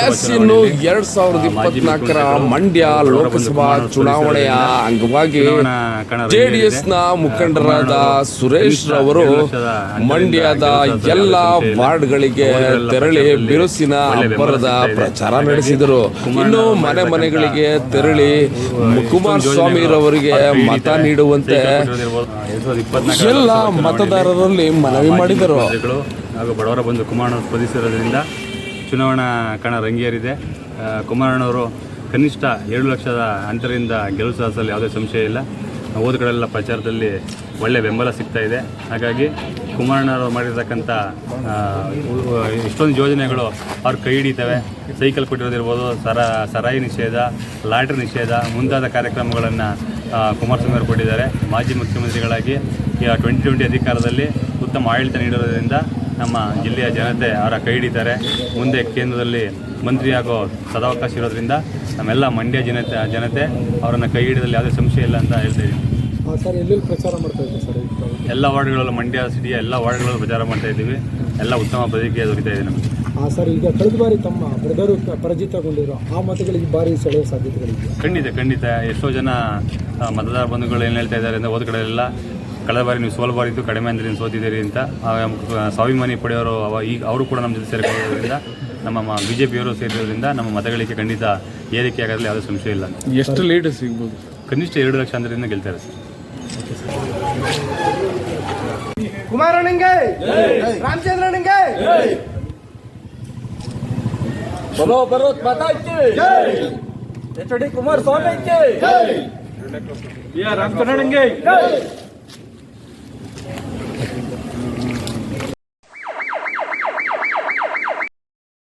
S ಇನ್ನು ಎರಡ್ ಸಾವಿರದ ಇಪ್ಪತ್ನಾಲ್ಕರ ಮಂಡ್ಯ ಲೋಕಸಭಾ ಚುನಾವಣೆಯ ಅಂಗವಾಗಿ ಜೆಡಿಎಸ್ನ. ಮುಖಂಡರಾದ ಸುರೇಶ್ ರವರು ಮಂಡ್ಯದ ಎಲ್ಲ. ವಾರ್ಡ್ಗಳಿಗೆ ತೆರಳಿ ಬಿರುಸಿನ ಅಬ್ಬರದ ಪ್ರಚಾರ ನಡೆಸಿದರು ಇನ್ನು ಮನೆ ಮನೆಗಳಿಗೆ ತೆರಳಿ ಕುಮಾರ್ ಸ್ವಾಮಿ ರವರಿಗೆ ಮತ. ನೀಡುವಂತೆ ಎಲ್ಲ ಮತದಾರರಲ್ಲಿ ಮನವಿ ಮಾಡಿದರು ಹಾಗೂ ಬಡವರ ಬಂದು ಕುಮಾರ ಸ್ಪರ್ಧಿಸಿರೋದ್ರಿಂದ ಚುನಾವಣಾ ಕಣ ರಂಗೇರಿದೆ ಕುಮಾರಣ್ಣವರು ಕನಿಷ್ಠ ಎರಡು ಲಕ್ಷದ ಅಂತರದಿಂದ ಗೆಲುವು ಸಾಧಿಸಲು ಯಾವುದೇ ಸಂಶಯ ಇಲ್ಲ. ಹೋದ ಕಡೆಲ್ಲ ಪ್ರಚಾರದಲ್ಲಿ ಒಳ್ಳೆ ಬೆಂಬಲ ಸಿಗ್ತಾ ಇದೆ. ಹಾಗಾಗಿ ಕುಮಾರಣ್ಣವರು ಮಾಡಿರ್ತಕ್ಕಂಥ ಇಷ್ಟೊಂದು ಯೋಜನೆಗಳು ಅವ್ರು ಕೈ ಹಿಡಿತವೆ. ಸೈಕಲ್ ಕೊಟ್ಟಿರೋದಿರ್ಬೋದು, ಸರ, ಸರಾಯಿ ನಿಷೇಧ, ಲಾಟ್ರಿ ನಿಷೇಧ ಮುಂತಾದ ಕಾರ್ಯಕ್ರಮಗಳನ್ನು ಕುಮಾರಸ್ವಾಮಿ ಅವರು ಕೊಟ್ಟಿದ್ದಾರೆ. ಮಾಜಿ ಮುಖ್ಯಮಂತ್ರಿಗಳಾಗಿ ಟ್ವೆಂಟಿ ಟ್ವೆಂಟಿ ಅಧಿಕಾರದಲ್ಲಿ ಉತ್ತಮ ಆಡಳಿತ ನೀಡಿರೋದ್ರಿಂದ ನಮ್ಮ ಜಿಲ್ಲೆಯ ಜನತೆ ಅವರ ಕೈ ಹಿಡಿತಾರೆ. ಮುಂದೆ ಕೇಂದ್ರದಲ್ಲಿ ಮಂತ್ರಿ ಆಗೋ ಸದಾವಕಾಶ ಇರೋದ್ರಿಂದ ನಮ್ಮೆಲ್ಲ ಮಂಡ್ಯ ಜನತೆ ಜನತೆ ಅವರನ್ನು ಕೈ ಹಿಡಿದಲ್ಲಿ ಯಾವುದೇ ಸಂಶಯ ಇಲ್ಲ ಅಂತ ಹೇಳ್ತಾ ಸರ್ ಎಲ್ಲೆಲ್ಲಿ ಪ್ರಚಾರ ಮಾಡ್ತಾ ಇದ್ದೀವಿ ಸರ್? ಎಲ್ಲ ವಾರ್ಡ್ಗಳಲ್ಲೂ ಮಂಡ್ಯ ಸಿಟಿಯ ಎಲ್ಲ ವಾರ್ಡ್ಗಳಲ್ಲೂ ಪ್ರಚಾರ ಮಾಡ್ತಾ ಇದ್ದೀವಿ. ಎಲ್ಲ ಉತ್ತಮ ಪ್ರತಿಕ್ರಿಯೆ ದೊರೀತಾ ಇದೆ ನಮಗೆ. ಹಾಂ ಸರ್ ಈಗ ಕಳೆದ ಬಾರಿ ತಮ್ಮ ಬ್ರದರು ಪರಾಜಿತಗೊಂಡಿರೋ ಆ ಮತಗಳಿಗೆ ಭಾರಿ ಸೆಳೆಯುವ ಸಾಧ್ಯತೆಗಳಿವೆ ಖಂಡಿತ ಖಂಡಿತ. ಎಷ್ಟೋ ಜನ ಮತದಾರ ಬಂಧುಗಳು ಏನು ಹೇಳ್ತಾ ಇದ್ದಾರೆ ಅಂದರೆ ಹೋದ ಎಲ್ಲ ಕಳೆದ ಬಾರಿ ನೀವು ಸೋಲು ಬಾರಿದ್ದು ಕಡಿಮೆ ಅಂದರೆ ನೀವು ಸೋತಿದ್ದೀರಿ ಅಂತ ಸ್ವಾಭಿಮಾನಿ ಪಡೆಯೋರು ಅವ ಈಗ ಅವರು ಕೂಡ ನಮ್ಮ ಜೊತೆ ಸೇರಿಕೊಳ್ಳೋದ್ರಿಂದ ನಮ್ಮ ಬಿ ಜೆ ಪಿಯವರು ಸೇರಿರೋದ್ರಿಂದ ನಮ್ಮ ಮತಗಳಿಗೆ ಖಂಡಿತ ಏರಿಕೆ ಆಗೋದ್ರಲ್ಲಿ ಯಾವುದೇ ಸಂಶಯ ಇಲ್ಲ. ಎಷ್ಟು ಲೀಡ್ ಸಿಗ್ಬೋದು? ಕನಿಷ್ಠ ಎರಡು ಲಕ್ಷ ಅಂದ್ರಿಂದ ಗೆಲ್ತಾರೆ ಸರ್. ಕುಮಾರಣ್ಣಂಗೆ ರಾಮಚಂದ್ರಣ್ಣಂಗೆ ಬರೋ ಕುಮಾರ್ ಮಾತಾಡ್ತಿ ಎಚ್ ಡಿ ಕುಮಾರಸ್ವಾಮಿ ರಾಮಚಂದ್ರನಿಗೆ.